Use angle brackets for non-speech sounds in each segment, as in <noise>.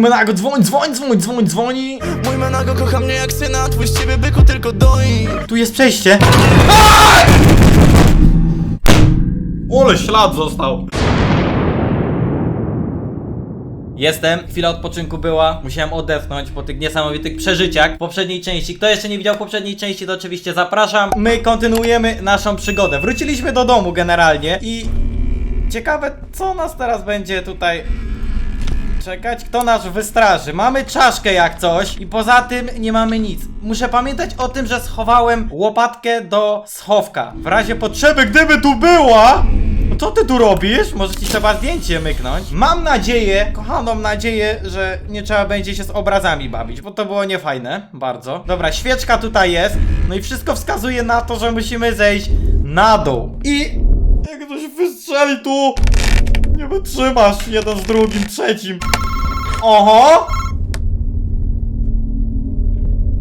menago, dzwoń, dzwoń, dzwoń, dzwoń, dzwoni. Mój menago kocha mnie jak syna, twój z ciebie byku tylko doi Tu jest przejście. Ole ślad został. Jestem, chwila odpoczynku była, musiałem odetchnąć po tych niesamowitych przeżyciach w poprzedniej części. Kto jeszcze nie widział poprzedniej części, to oczywiście zapraszam. My kontynuujemy naszą przygodę. Wróciliśmy do domu generalnie i ciekawe co nas teraz będzie tutaj czekać, kto nas wystraży. Mamy czaszkę jak coś i poza tym nie mamy nic. Muszę pamiętać o tym, że schowałem łopatkę do schowka. W razie potrzeby, gdyby tu była! No co ty tu robisz? Może ci trzeba zdjęcie myknąć? Mam nadzieję, kochaną nadzieję, że nie trzeba będzie się z obrazami bawić, bo to było niefajne, bardzo. Dobra, świeczka tutaj jest, no i wszystko wskazuje na to, że musimy zejść na dół. I jak ktoś wystrzeli tu, wytrzymasz jeden z drugim, trzecim. Oho!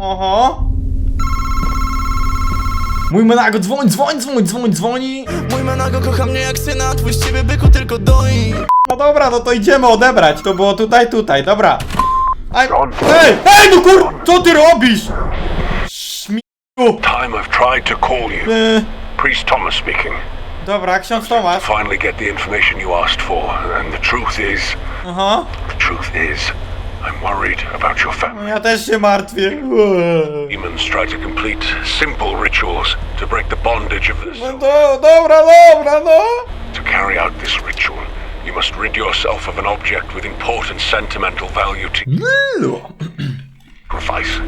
Oho! Mój menago, dzwoń, dzwoń, dzwoń, dzwoń, dzwoni. Mój menago kocha mnie jak syna, twój z ciebie byku tylko doi No dobra, no to idziemy odebrać. To było tutaj, tutaj, dobra. Aj, ej, ej, no kur... Co ty robisz? Śmiu. Time I've tried to call you. E, Priest Thomas speaking. Dobra, ksiądz Tomasz. Finally get the information you asked for, and the truth is, Aha. the truth is, I'm worried about your family. ja też się martwię. Demons try to complete simple rituals to break the bondage of this. No do, dobra, dobra, no. To carry out this ritual, you must rid yourself of an object with important sentimental value to you. sacrifice.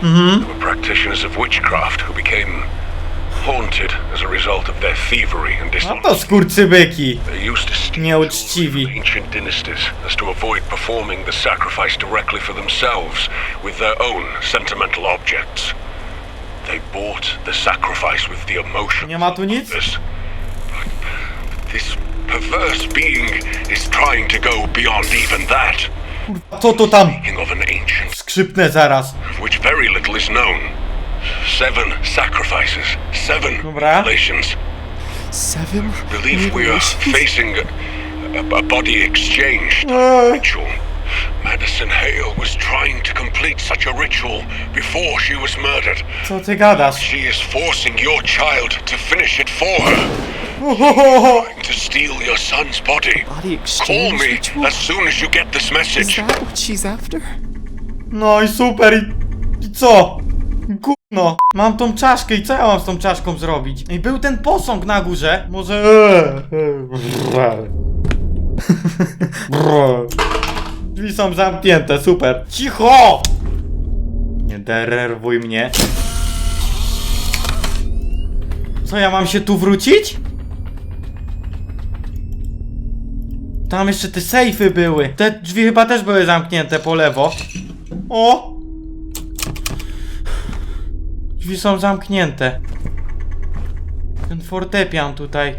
Mm-hmm. There were practitioners of witchcraft who became haunted as a result of their thievery and No dishonesty. to skurczybyki. They used to steal Nieuczciwi. from ancient dynasties as to avoid performing the sacrifice directly for themselves with their own sentimental objects. They bought the sacrifice with the emotions Nie ma tu nic? others. This perverse being is trying to go beyond even that. Co to tam? Speaking of an ancient Skrzypnę zaraz. of which very little is known. Seven sacrifices, seven Dobra. relations. Seven believe we are facing a, a, a body exchange Eee. Uh. ritual. Madison Hale was trying to complete such a ritual before she was murdered. Co ty gadasz? She is forcing your child to finish it for her, Ohohoho. to steal your son's body. Body Call exchange me ritual? as soon as you get this Is message. that what she's after? No i super i, i co? Gówno. Mam tą czaszkę i co ja mam z tą czaszką zrobić? I był ten posąg na górze. Może... Drzwi są zamknięte, super. Cicho! Nie denerwuj mnie. Co, ja mam się tu wrócić? Tam jeszcze te sejfy były. Te drzwi chyba też były zamknięte po lewo. O! Drzwi są zamknięte. Ten fortepian tutaj.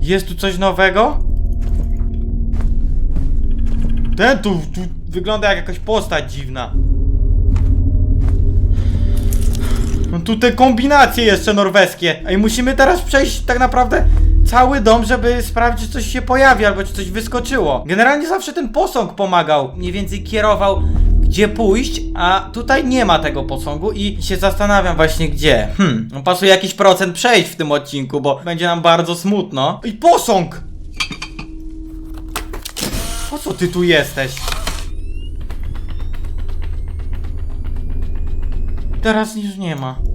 Jest tu coś nowego? Ten tu, tu wygląda jak jakaś postać dziwna. No tu te kombinacje jeszcze norweskie. Ej, musimy teraz przejść tak naprawdę cały dom, żeby sprawdzić, czy coś się pojawi, albo czy coś wyskoczyło. Generalnie zawsze ten posąg pomagał, mniej więcej kierował, gdzie pójść, a tutaj nie ma tego posągu i się zastanawiam właśnie gdzie. Hmm, no pasuje jakiś procent przejść w tym odcinku, bo będzie nam bardzo smutno. I posąg! Po co ty tu jesteś? Teraz już nie ma.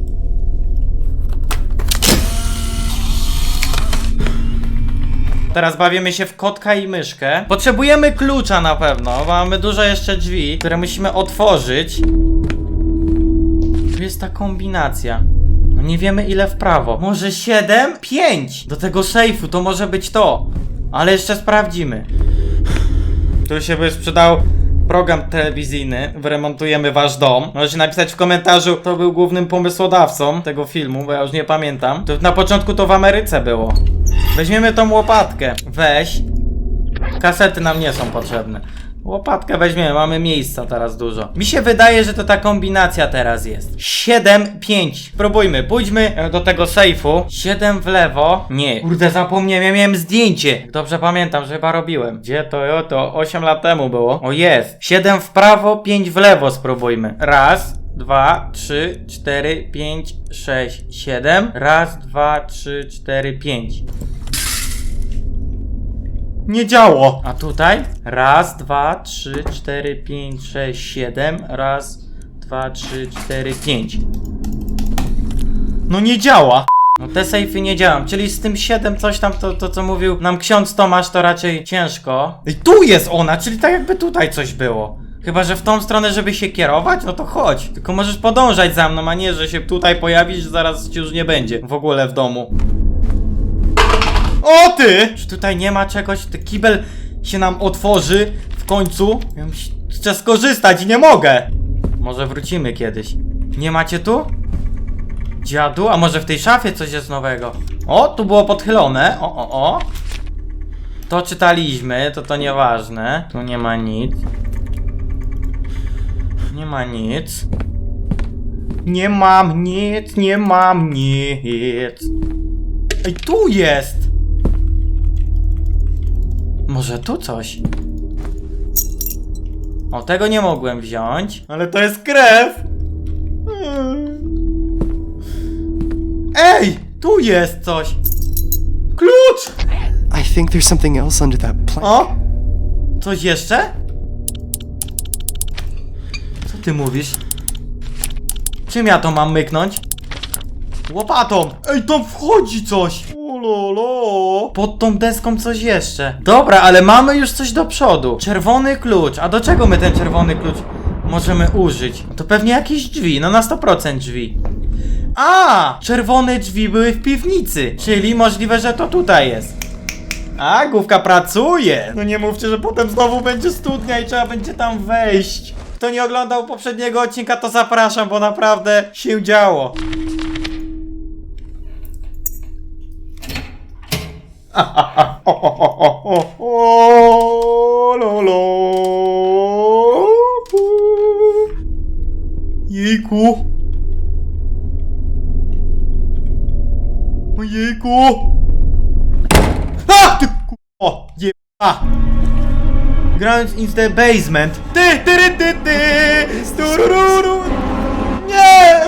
Teraz bawimy się w kotka i myszkę. Potrzebujemy klucza na pewno. bo Mamy dużo jeszcze drzwi, które musimy otworzyć. Tu jest ta kombinacja. No nie wiemy ile w prawo. Może 7? 5! Do tego sejfu to może być to. Ale jeszcze sprawdzimy. Tu się by sprzedał program telewizyjny Wyremontujemy wasz dom. Możecie napisać w komentarzu, kto był głównym pomysłodawcą tego filmu, bo ja już nie pamiętam. To na początku to w Ameryce było. Weźmiemy tą łopatkę. Weź. Kasety nam nie są potrzebne. Łopatkę weźmiemy, mamy miejsca teraz dużo. Mi się wydaje, że to ta kombinacja teraz jest. 7, 5. Spróbujmy, pójdźmy do tego sejfu. 7 w lewo. Nie, kurde, zapomniałem, ja miałem zdjęcie. Dobrze pamiętam, że chyba robiłem. Gdzie to? Jo, to 8 lat temu było. O jest. 7 w prawo, 5 w lewo spróbujmy. Raz, dwa, trzy, cztery, pięć, sześć, siedem. Raz, dwa, trzy, cztery, pięć. Nie działo. A tutaj? Raz, dwa, trzy, cztery, pięć, sześć, siedem. Raz, dwa, trzy, cztery, pięć. No nie działa. No te sejfy nie działam, czyli z tym 7 coś tam, to, to co mówił nam ksiądz Tomasz, to raczej ciężko. I tu jest ona, czyli tak jakby tutaj coś było. Chyba, że w tą stronę, żeby się kierować, no to chodź. Tylko możesz podążać za mną, a nie, że się tutaj pojawisz, zaraz ci już nie będzie w ogóle w domu. O ty! Czy tutaj nie ma czegoś? Ten kibel się nam otworzy w końcu. Ja mus- Chcę skorzystać i nie mogę. Może wrócimy kiedyś. Nie macie tu? Dziadu? A może w tej szafie coś jest nowego? O, tu było podchylone. O, o, o. To czytaliśmy, to to nieważne. Tu nie ma nic. Nie ma nic. Nie mam nic, nie mam nic. Ej, tu jest! Może tu coś? O, tego nie mogłem wziąć. Ale to jest krew! Ej! Tu jest coś! Klucz! I think there's something else under that plank. O! Coś jeszcze? Co ty mówisz? Czym ja to mam myknąć? Łopatą! Ej, tam wchodzi coś! Pod tą deską coś jeszcze. Dobra, ale mamy już coś do przodu. Czerwony klucz. A do czego my ten czerwony klucz możemy użyć? To pewnie jakieś drzwi, no na 100% drzwi. A! Czerwone drzwi były w piwnicy, czyli możliwe, że to tutaj jest. A, główka pracuje! No nie mówcie, że potem znowu będzie studnia i trzeba będzie tam wejść. Kto nie oglądał poprzedniego odcinka, to zapraszam, bo naprawdę się działo. Jejku. Ojejku. A! Ty o, je... A! Grając in the basement. Ty, ty, ty, ty, ty! Nie!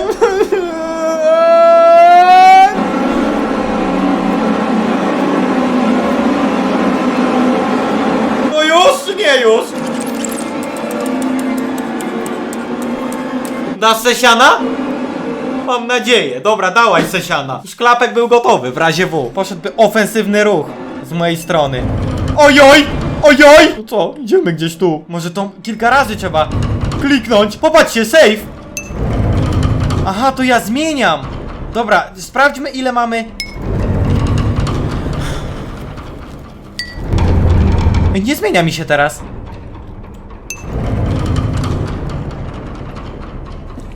No nie już? Dasz sesiana? Mam nadzieję. Dobra, dałaś sesiana. Już klapek był gotowy w razie W. Poszedłby ofensywny ruch z mojej strony. Ojoj! Ojoj! No co? Idziemy gdzieś tu. Może to kilka razy trzeba kliknąć. Popatrzcie, save! Aha, to ja zmieniam. Dobra, sprawdźmy ile mamy. Nie zmienia mi się teraz.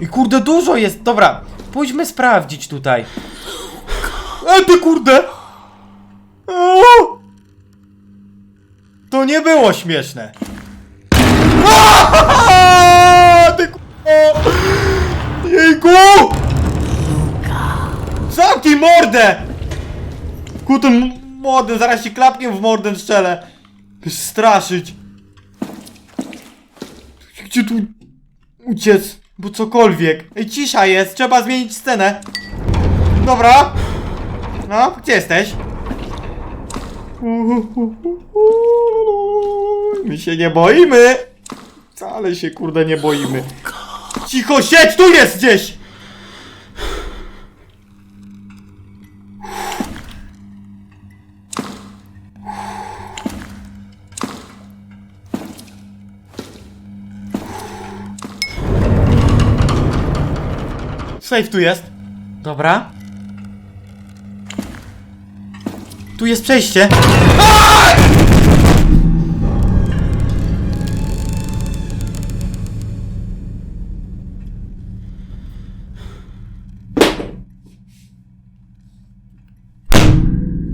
I kurde, dużo jest. Dobra, pójdźmy sprawdzić tutaj. E, ty kurde! O! To nie było śmieszne. Aaaa! Ty kurwa! Jejku! Zamknij mordę! Kutyn młody, zaraz ci klapkiem w mordę strzelę. Straszyć. Gdzie tu uciec? Bo cokolwiek. Ej, cisza jest, trzeba zmienić scenę. Dobra. No, gdzie jesteś? My się nie boimy. Wcale się kurde nie boimy. Cicho siedź, tu jest gdzieś! Safe tu jest. Dobra. Tu jest przejście.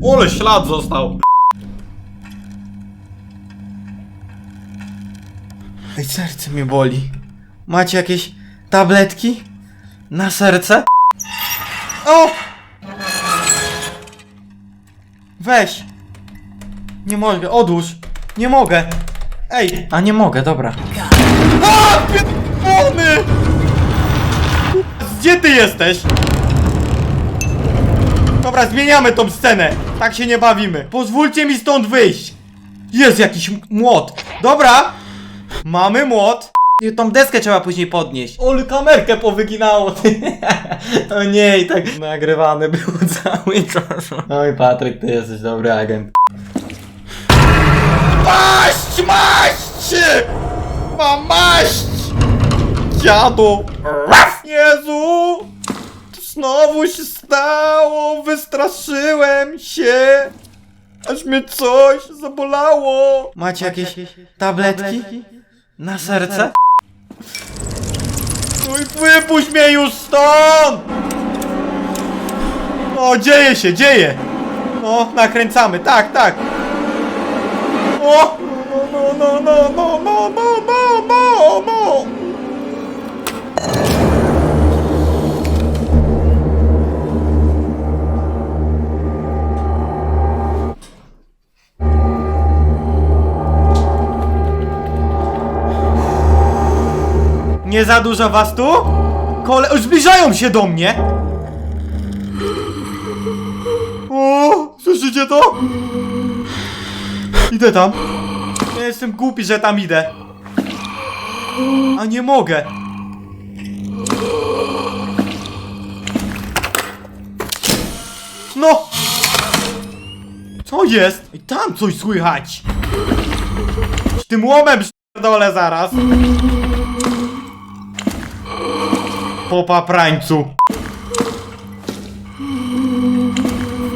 Ole ślad został. Ej, serce mnie boli. Macie jakieś tabletki? Na serce? O! Weź! Nie mogę, odłóż! Nie mogę! Ej! A nie mogę, dobra. A! Pierdolony! Gdzie ty jesteś? Dobra, zmieniamy tą scenę. Tak się nie bawimy. Pozwólcie mi stąd wyjść. Jest jakiś młot. Dobra. Mamy młot. I tą deskę trzeba później podnieść. Ol, kamerkę powyginało. Ty. <laughs> O nie, i tak nagrywany był <laughs> cały czas. Oj, Patryk, ty jesteś dobry agent. Maść, maść! Mam maść! Dziadu! Jezu! Znowu się stało! Wystraszyłem się! Aż mnie coś zabolało! Macie jakieś tabletki? Na serce? Oj, wypuść mnie już stąd! O, dzieje się, dzieje! No, nakręcamy, tak, tak! O! No, no, no, no, no, no, no, no, no! Nie za dużo was tu? Kole... Zbliżają się do mnie! O, słyszycie to? Idę tam. Ja jestem głupi, że tam idę. A nie mogę. No! Co jest? I tam coś słychać. Z tym łomem dole zaraz. Po paprańcu.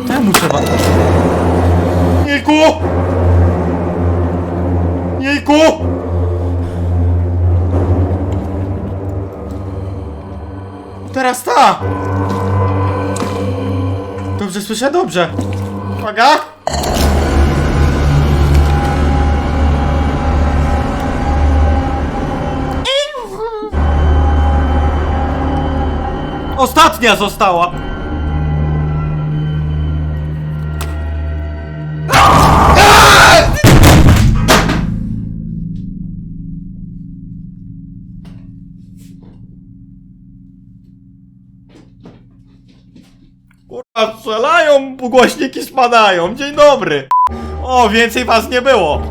Temu trzeba... Jejku! Jejku! Teraz ta! Dobrze słyszę? Dobrze. Uwaga! Ostatnia została! Kurwa, strzelają, głośniki spadają. Dzień dobry. O, więcej was nie było.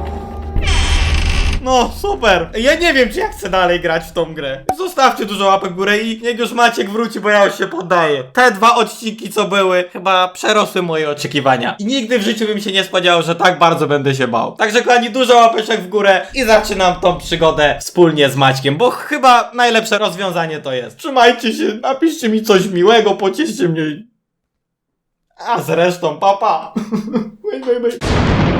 No, super. Ja nie wiem, czy ja chcę dalej grać w tą grę. Zostawcie dużo łapek w górę i niech już Maciek wróci, bo ja już się poddaję. Te dwa odcinki, co były, chyba przerosły moje oczekiwania. I nigdy w życiu bym się nie spodziewał, że tak bardzo będę się bał. Także kochani, dużo łapeczek w górę i zaczynam tą przygodę wspólnie z Maćkiem, bo chyba najlepsze rozwiązanie to jest. Trzymajcie się, napiszcie mi coś miłego, pocieszcie mnie. A zresztą, papa. <laughs> Bye, bye.